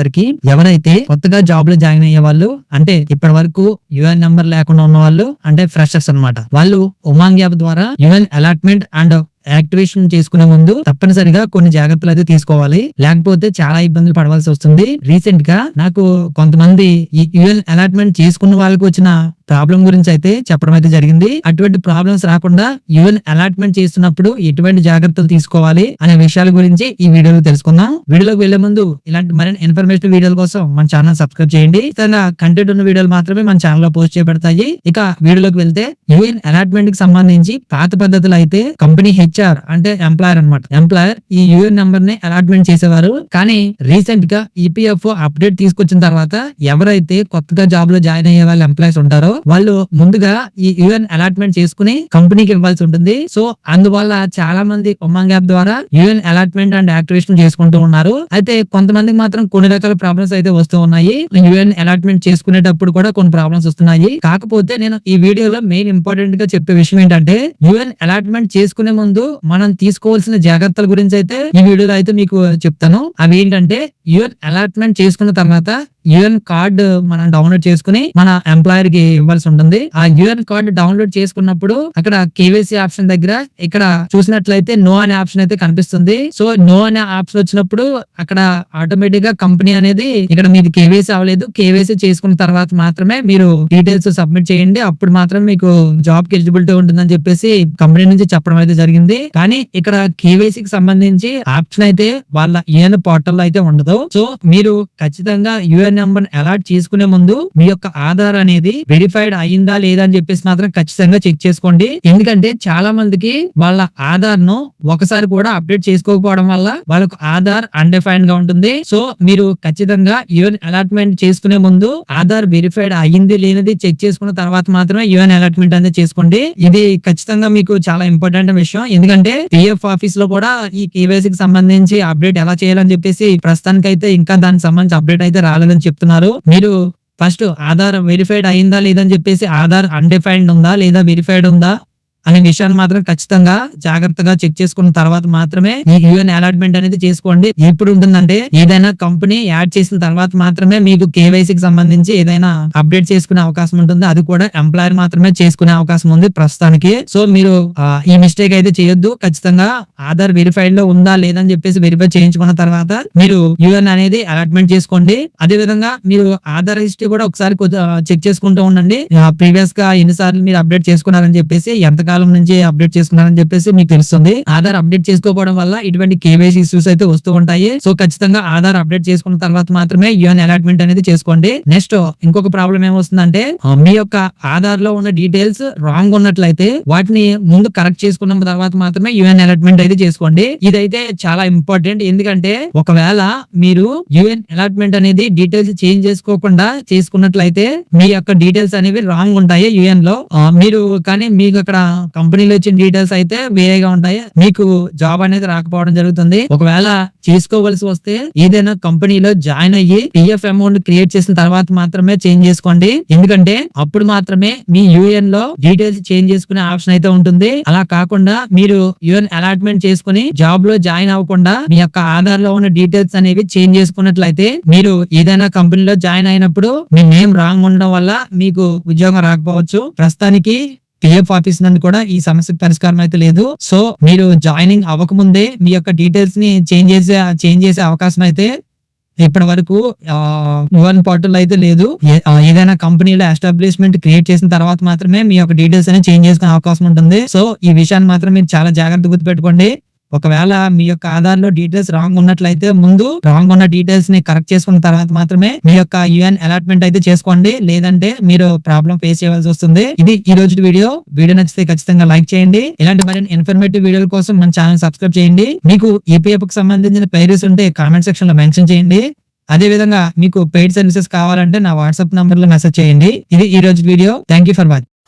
అందరికి ఎవరైతే కొత్తగా జాబ్లో జాయిన్ అయ్యే వాళ్ళు అంటే ఇప్పటి వరకు యుఎన్ నెంబర్ లేకుండా ఉన్న వాళ్ళు అంటే ఫ్రెషర్స్ అన్నమాట. వాళ్ళు ఉమాంగ్ యాప్ ద్వారా యుఎన్ అలాట్మెంట్ అండ్ యాక్టివేషన్ చేసుకునే ముందు తప్పనిసరిగా కొన్ని జాగ్రత్తలు అయితే తీసుకోవాలి. లేకపోతే చాలా ఇబ్బందులు పడవలసి వస్తుంది. రీసెంట్గా నాకు కొంతమంది ఈ యుఎన్ అలాట్మెంట్ చేసుకున్న వాళ్ళకి వచ్చిన ప్రాబ్లం గురించి అయితే చెప్పడం అయితే జరిగింది. అటువంటి ప్రాబ్లమ్స్ రాకుండా యుఎన్ అలాట్మెంట్ చేస్తున్నప్పుడు ఎటువంటి జాగ్రత్తలు తీసుకోవాలి అనే విషయాల గురించి ఈ వీడియోలో తెలుసుకుందాం. వీడియోలోకి వెళ్ళే ముందు ఇలాంటి మరిన్ని ఇన్ఫర్మేషన్ వీడియోల కోసం మన ఛానల్ సబ్స్క్రైబ్ చేయండి. కంటెంట్ ఉన్న వీడియోలు మాత్రమే మన ఛానల్లో పోస్ట్ చేయబడతాయి. ఇక వీడియోలోకి వెళ్తే యుఎన్ అలాట్మెంట్కి సంబంధించి పాత పద్ధతులు అయితే కంపెనీ హెచ్ఆర్ అంటే ఎంప్లాయర్ అన్నమాట. ఎంప్లాయర్ ఈ యుఎన్ నెంబర్ని అలాట్మెంట్ చేసేవారు. కానీ రీసెంట్గా ఈపీఎఫ్ఓ అప్డేట్ తీసుకొచ్చిన తర్వాత ఎవరైతే కొత్తగా జాబ్లో జాయిన్ అయ్యే వాళ్ళ ఎంప్లాయీస్ ఉంటారో వాళ్ళు ముందుగా ఈ యుఎన్ అలాట్మెంట్ చేసుకుని కంపెనీకి ఇవ్వాల్సి ఉంటుంది. సో అందువల్ల చాలా మంది ఉమాంగ్ యాప్ ద్వారా యుఎన్ అలాట్మెంట్ అండ్ యాక్టివేషన్ చేసుకుంటూ ఉన్నారు. అయితే కొంతమందికి మాత్రం కొన్ని రకాల ప్రాబ్లమ్స్ అయితే వస్తూ ఉన్నాయి. యుఎన్ అలాట్మెంట్ చేసుకునేటప్పుడు కూడా కొన్ని ప్రాబ్లమ్స్ వస్తున్నాయి. కాకపోతే నేను ఈ వీడియోలో మెయిన్ ఇంపార్టెంట్గా చెప్పే విషయం ఏంటంటే యుఎన్ అలాట్మెంట్ చేసుకునే ముందు మనం తీసుకోవాల్సిన జాగ్రత్తల గురించి అయితే ఈ వీడియోలో అయితే మీకు చెప్తాను. అవి ఏంటంటే యుఎన్ అలాట్మెంట్ చేసుకున్న తర్వాత యుఎన్ కార్డు మనం డౌన్లోడ్ చేసుకుని మన ఎంప్లాయర్కి ఇవ్వాల్సి ఉంటుంది. ఆ యుఎన్ కార్డు డౌన్లోడ్ చేసుకున్నప్పుడు అక్కడ కేవైసీ ఆప్షన్ దగ్గర ఇక్కడ చూసినట్లయితే నో అనే ఆప్షన్ అయితే కనిపిస్తుంది. సో నో అనే ఆప్షన్ వచ్చినప్పుడు అక్కడ ఆటోమేటిక్గా కంపెనీ అనేది ఇక్కడ మీది కేవైసీ అవ్వలేదు. కేవైసీ చేసుకున్న తర్వాత మాత్రమే మీరు డీటెయిల్స్ సబ్మిట్ చేయండి. అప్పుడు మాత్రం మీకు జాబ్కి ఎలిజిబిలిటీ ఉంటుందని చెప్పేసి కంపెనీ నుంచి చెప్పడం అయితే జరిగింది. కానీ ఇక్కడ కేవైసీకి సంబంధించి ఆప్షన్ అయితే వాళ్ళ యూఎన్ పోర్టల్లో అయితే ఉండదు. సో మీరు ఖచ్చితంగా యుఎన్ నెంబర్ అలాట్ చేసుకునే ముందు మీ యొక్క ఆధార్ అనేది వెరిఫైడ్ అయిందా లేదా అని చెప్పేసి మాత్రం ఖచ్చితంగా చెక్ చేసుకోండి. ఎందుకంటే చాలా మందికి వాళ్ళ ఆధార్ను ఒకసారి కూడా అప్డేట్ చేసుకోకపోవడం వల్ల వాళ్ళకు ఆధార్ అన్డిఫైన్డ్గా ఉంటుంది. సో మీరు ఖచ్చితంగా యుఎన్ అలాట్మెంట్ చేసుకునే ముందు ఆధార్ వెరిఫైడ్ అయ్యింది లేనిది చెక్ చేసుకున్న తర్వాత మాత్రమే యుఎన్ అలాట్మెంట్ అనేది చేసుకోండి. ఇది ఖచ్చితంగా మీకు చాలా ఇంపార్టెంట్ విషయం. ఎందుకంటే పిఎఫ్ ఆఫీస్లో కూడా ఈ కేవైసీకి సంబంధించి అప్డేట్ ఎలా చేయాలని చెప్పేసి ప్రస్తుతానికి అయితే ఇంకా దానికి సంబంధించి అప్డేట్ అయితే రాలేదని చెప్తున్నారు. మీరు ఫస్ట్ ఆధార్ వెరిఫైడ్ అయిందా లేదని చెప్పేసి ఆధార్ అన్డిఫైన్డ్ ఉందా లేదా వెరిఫైడ్ ఉందా? అనే విషయాన్ని మాత్రం ఖచ్చితంగా జాగ్రత్తగా చెక్ చేసుకున్న తర్వాత మాత్రమే మీ యూఎన్ అలాట్మెంట్ అనేది చేసుకోండి. ఎప్పుడు ఉంటుందంటే ఏదైనా కంపెనీ యాడ్ చేసిన తర్వాత మాత్రమే మీకు కేవైసీకి సంబంధించి ఏదైనా అప్డేట్ చేసుకునే అవకాశం ఉంటుంది. అది కూడా ఎంప్లాయర్ మాత్రమే చేసుకునే అవకాశం ఉంది ప్రస్తుతానికి. సో మీరు ఈ మిస్టేక్ అయితే చేయొద్దు. ఖచ్చితంగా ఆధార్ వెరిఫైడ్లో ఉందా లేదని చెప్పేసి వెరిఫై చేయించుకున్న తర్వాత మీరు యూఎన్ అనేది అలాట్మెంట్ చేసుకోండి. అదే విధంగా మీరు ఆధార్ హిస్టరీ కూడా ఒకసారి చెక్ చేసుకుంటూ ఉండండి. ప్రీవియస్గా ఎన్నిసార్లు మీరు అప్డేట్ చేసుకున్నారని చెప్పేసి కాలం నుంచి అప్డేట్ చేసుకున్నారని చెప్పేసి మీకు తెలుస్తుంది. ఆధార్ అప్డేట్ చేసుకోవడం వల్ల ఇటువంటి కేవైసీ ఇష్యూస్ అయితే వస్తూ ఉంటాయి. సో ఖచ్చితంగా ఆధార్ అప్డేట్ చేసుకున్న తర్వాత మాత్రమే యూఎన్ అలాట్మెంట్ అనేది చేసుకోండి. నెక్స్ట్ ఇంకొక ప్రాబ్లం ఏమొస్తుందంటే మీ యొక్క ఆధార్లో ఉన్న డీటెయిల్స్ రాంగ్ ఉన్నట్లయితే వాటిని ముందు కరెక్ట్ చేసుకున్న తర్వాత మాత్రమే యుఎన్ అలాట్మెంట్ అయితే చేసుకోండి. ఇదైతే చాలా ఇంపార్టెంట్. ఎందుకంటే ఒకవేళ మీరు యుఎన్ అలాట్మెంట్ అనేది డీటెయిల్స్ చేంజ్ చేసుకోకుండా చేసుకున్నట్లయితే మీ యొక్క డీటెయిల్స్ అనేవి రాంగ్ ఉంటాయి యుఎన్లో మీరు కానీ మీకు అక్కడ కంపెనీలో ఇచ్చిన డీటెయిల్స్ అయితే వేరేగా ఉంటాయి. మీకు జాబ్ అనేది రాకపోవడం జరుగుతుంది. ఒకవేళ చేసుకోవలసి వస్తే ఏదైనా కంపెనీలో జాయిన్ అయ్యి పిఎఫ్ అమౌంట్ క్రియేట్ చేసిన తర్వాత మాత్రమే చేంజ్ చేసుకోండి. ఎందుకంటే అప్పుడు మాత్రమే మీ యూఎన్లో డీటెయిల్స్ చేంజ్ చేసుకునే ఆప్షన్ అయితే ఉంటుంది. అలా కాకుండా మీరు యూఎన్ అలాట్మెంట్ చేసుకుని జాబ్లో జాయిన్ అవ్వకుండా మీ యొక్క ఆధార్లో ఉన్న డీటెయిల్స్ అనేవి చేంజ్ చేసుకున్నట్లయితే మీరు ఏదైనా కంపెనీలో జాయిన్ అయినప్పుడు మీ నేమ్ రాంగ్ ఉండడం వల్ల మీకు ఉద్యోగం రాకపోవచ్చు. ప్రస్తుతానికి పిఎఫ్ ఆఫీస్ నుండి కూడా ఈ సమస్యకు పరిష్కారం అయితే లేదు. సో మీరు జాయినింగ్ అవ్వకముందే మీ యొక్క డీటెయిల్స్ని చేంజ్ చేసే చేంజ్ చేసే అవకాశం అయితే ఇప్పటి వరకు వన్ పోర్టల్ అయితే లేదు. ఏదైనా కంపెనీలో ఎస్టాబ్లిష్మెంట్ క్రియేట్ చేసిన తర్వాత మాత్రమే మీ యొక్క డీటెయిల్స్ అనేది చేంజ్ చేసుకునే అవకాశం ఉంటుంది. సో ఈ విషయాన్ని మాత్రం మీరు చాలా జాగ్రత్త గుర్తుపెట్టుకోండి. ఒకవేళ మీ యొక్క ఆధార్లో డీటెయిల్స్ రాంగ్ ఉన్నట్లయితే ముందు రాంగ్ ఉన్న డీటెయిల్స్ని కరెక్ట్ చేసుకున్న తర్వాత మాత్రమే మీ యొక్క యుఎన్ అలాట్మెంట్ అయితే చేసుకోండి. లేదంటే మీరు ప్రాబ్లం ఫేస్ చేయవలసి వస్తుంది. ఇది ఈ రోజు వీడియో వీడియో నచ్చితే ఖచ్చితంగా లైక్ చేయండి. ఇలాంటి మరిన్ని ఇన్ఫర్మేటివ్ వీడియోల కోసం మన ఛానల్ సబ్స్క్రైబ్ చేయండి. మీకు ఈపీఎఫ్కు సంబంధించిన పేరీస్ ఉంటే కామెంట్ సెక్షన్లో మెన్షన్ చేయండి. అదే విధంగా మీకు పెయిడ్ సర్వీసెస్ కావాలంటే నా వాట్సాప్ నంబర్లో మెసేజ్ చేయండి. ఇది ఈ రోజు video thank you for watching